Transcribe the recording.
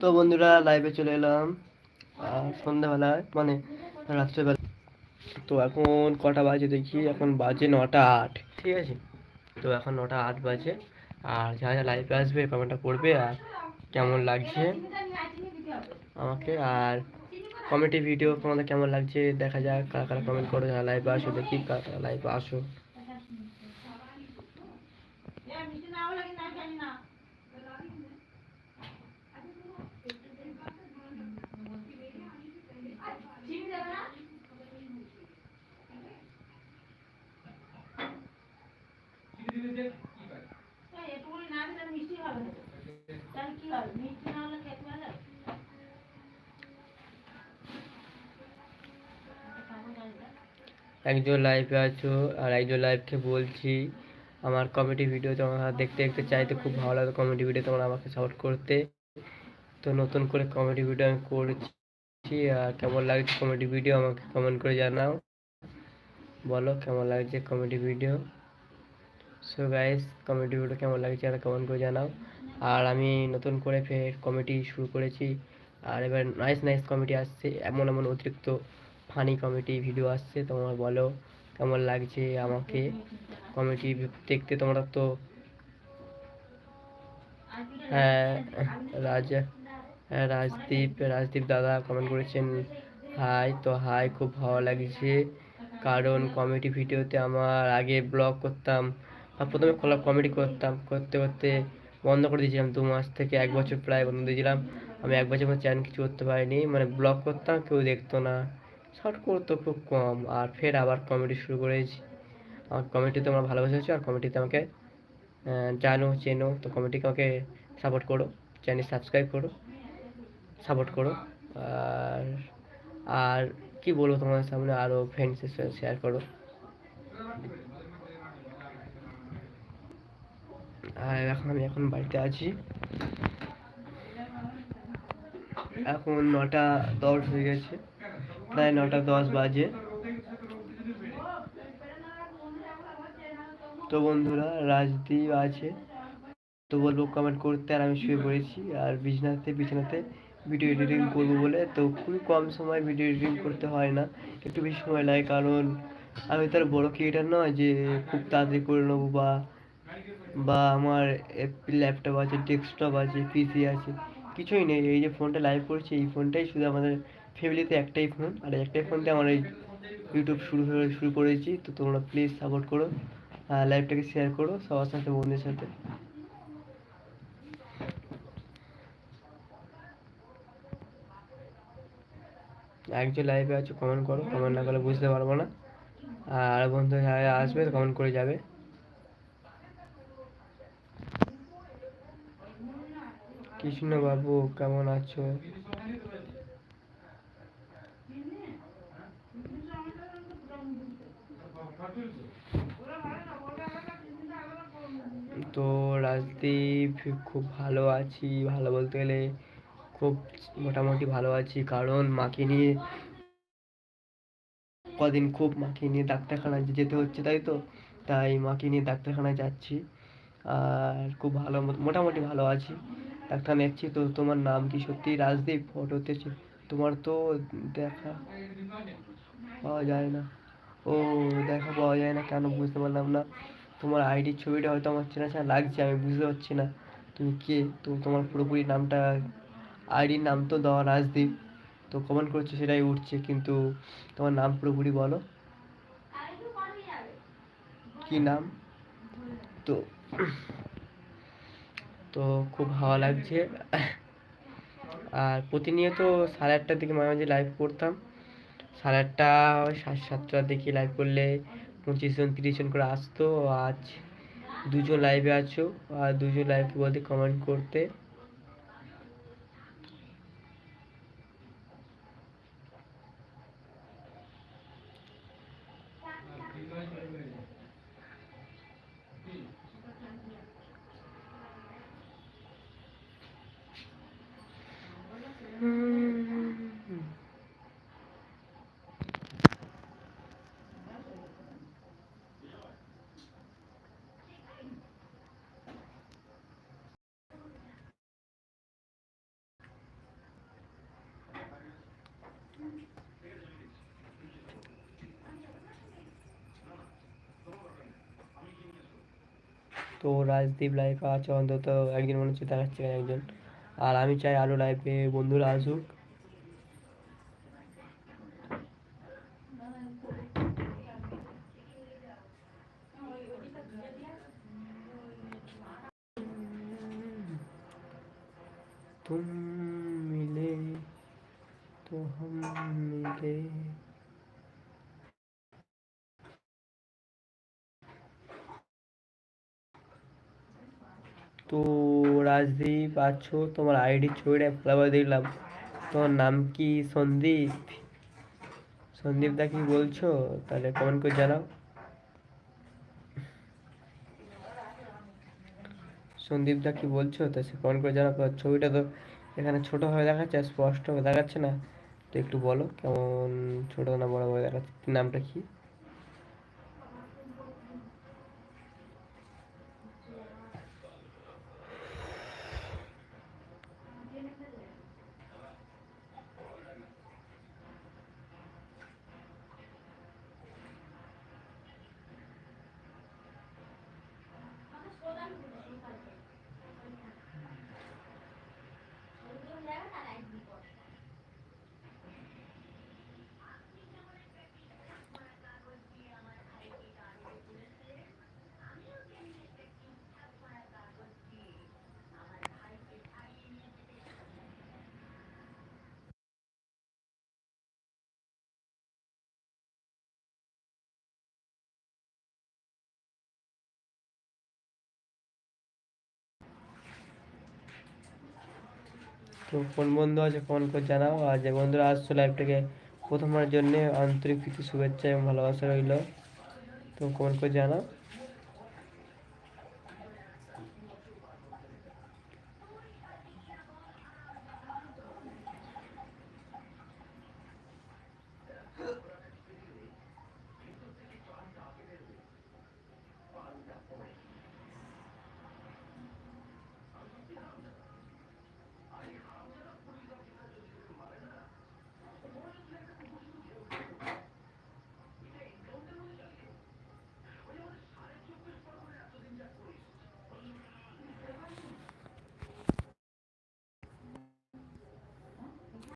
তো বন্ধুরা লাইভে চলে এলাম। সন্ধ্যাবেলায় মানে রাত্রেবেলা। তো এখন কটা বাজে দেখি, এখন বাজে নটা আট, ঠিক আছে? তো এখন নটা আট বাজে, আর যারা যারা লাইভে আসবে কমেন্টটা করবে আর কেমন লাগছে আমাকে, আর কমেডি ভিডিও তোমাদের কেমন লাগছে দেখা যাক, কারা কারা কমেন্ট করো, যারা লাইভে আসো, দেখি কারা কারা লাইভে আসো। একজন লাইভে আছো, আর একজন লাইভকে বলছি, আমার কমেডি ভিডিও তোমরা দেখতে দেখতে চাইতে খুব ভালো লাগে কমেডি ভিডিও তোমরা আমাকে সাপোর্ট করতে। তো নতুন করে কমেডি ভিডিও আমি করছি, আর কেমন লাগছে কমেডি ভিডিও আমাকে কমেন্ট করে জানাও। বলো কেমন লাগছে comedy video so guys comedy video কেমন লাগছে আর কমেন্ট করে জানাও। আর আমি নতুন করে ফের কমেডি শুরু করেছি, আর এবার নাইস নাইস কমেডি আসছে, এমন এমন অতিরিক্ত ফানি কমেডি ভিডিও আসছে, তোমরা বলো কেমন লাগছে আমাকে? কমেডি দেখতে তোমরা তো হ্যাঁ রাজা হ্যাঁ রাজদীপ রাজদীপ দাদা কমেন্ট করেছেন হাই তো হাই খুব ভালো লাগছে। কারণ কমেডি ভিডিওতে আমার আগে ব্লগ করতাম, আর প্রথমে খোলা কমেডি করতাম, করতে করতে বন্ধ করে দিয়েছিলাম দু মাস থেকে, এক বছর প্রায় বন্ধ দিয়েছিলাম আমি এক বছর চ্যানেল কিছু করতে পারিনি মানে ব্লগ করতাম, কেউ দেখতো না। শর্ট করতো খুব কম, আর ফের আবার কমেডি শুরু করেছি আমার কমেডিতে আমার ভালোবাসা আর কমেডিতে আমাকে জানো, চেনো, তো কমেডিকে আমাকে সাপোর্ট করো চ্যানেল সাবস্ক্রাইব করো সাপোর্ট করো, আর আর কি বলব তোমাদের সামনে আরও ফ্রেন্ডসের সাথে শেয়ার করো। আর এখন আমি এখন বাড়িতে আছি। এখন নটা দশ হয়ে গেছে। প্রায় নটা দশ বাজে। তো বন্ধুরা, রাজদীপ আছে। তো বলব কমেন্ট করতে আর আমি শুয়ে পড়েছি। আর বিছানাতে বিছানাতে ভিডিও এডিটিং করব বলে। তো খুবই কম সময় ভিডিও এডিটিং করতে হয় না। একটু বেশি সময় লাগে কারণ আমি তো আর বড়ো ক্রিয়েটার নয় যে খুব তাড়াতাড়ি করে নেব বা বা আমার ল্যাপটপ আছে ডেস্কটপ আছে পিসি আছে। কিছুই নেই। এই যে ফোনটা লাইভ করছি, এই ফোনটাই শুধু আমাদের ফ্যামিলিতে একটাই ফোন আর একটাই ফোনতে আমার এই ইউটিউব শুরু হয়ে, শুরু করেছি। তো তোমরা প্লিজ সাপোর্ট করো, আর লাইভটাকে শেয়ার করো, সবার সাথে, বন্ধুদের সাথে। একজন লাইভে আছো কমেন্ট করো। কমেন্ট না করলে বুঝতে পারব না। আর বন্ধু আসবে কমেন্ট করে যাবে। কৃষ্ণ বাবু কেমন আছো? তো রাজদীপ খুব ভালো আছি, ভালো বলতে গেলে খুব মোটামুটি ভালো আছি। কারণ মাকে নিয়ে কদিন খুব মাকে নিয়ে ডাক্তারখানায় যেতে হচ্ছে, তাই তো? তাই মাকে নিয়ে ডাক্তারখানায় যাচ্ছি। আর খুব ভালো মোটামুটি ভালো আছি। ডাক্তার যাচ্ছি তো, তোমার নাম কি সত্যি রাজদীপ? ফটোতে তোমার তো দেখা পাওয়া যায় না। ও, দেখা পাওয়া যায় না, কেন বুঝতে পারলাম না। তোমার আইডির ছবিটা হয়তো আমার চেনা চেনা লাগছে, আমি বুঝতে পারছি না। তুমি কে? তো তোমার পুরোপুরি নামটা আইডির নাম তো দেওয়া রাজদীপ। তো কমেন্ট করছ সেটাই উঠছে, কিন্তু তোমার নাম পুরোপুরি বলো। কি নাম? তো তো খুব ভালো লাগছে। আর প্রতিনিয়ত সাড়ে আটটার দিকে মাঝে মাঝে লাইভ করতাম। সাড়ে আটটা, সাড়ে সাতটার দিকে লাইভ করলে পঁচিশ জন, তিরিশ জন করে আসতো। আজ দুজন লাইভে আছো। আর দুজন লাইভ বলতে কমেন্ট করতে। তো রাজদীপ লাইফে আছে অন্তত একজন মনে হচ্ছে দেখাচ্ছে একজন। আর আমি চাই আরও লাইফে বন্ধুরা আসুক। তো রাজদীপ, আছো? তোমার আইডি ছবিটা ফেলাবার দেখলাম। তোমার নাম কি সন্দীপ? সন্দীপ দা কি বলছো? তাহলে কমেন্ট করে জানাও। সন্দীপ দা কি বলছো? তো সে কমেন্ট করে জানাও। ছবিটা তো এখানে ছোট হয়ে দেখাচ্ছে আর স্পষ্ট হয়ে দেখাচ্ছে না। তো একটু বলো, কেমন ছোট না বড় হয়ে দেখাচ্ছে? নামটা কি? তো কোন বন্ধু আছে ফোন করে জানাও। আর যে বন্ধুরা আসছো লাইভটাকে প্রথমবার জন্যে আন্তরিক কিছু শুভেচ্ছা এবং ভালোবাসা রইল। তো কমেন্ট করে জানাও।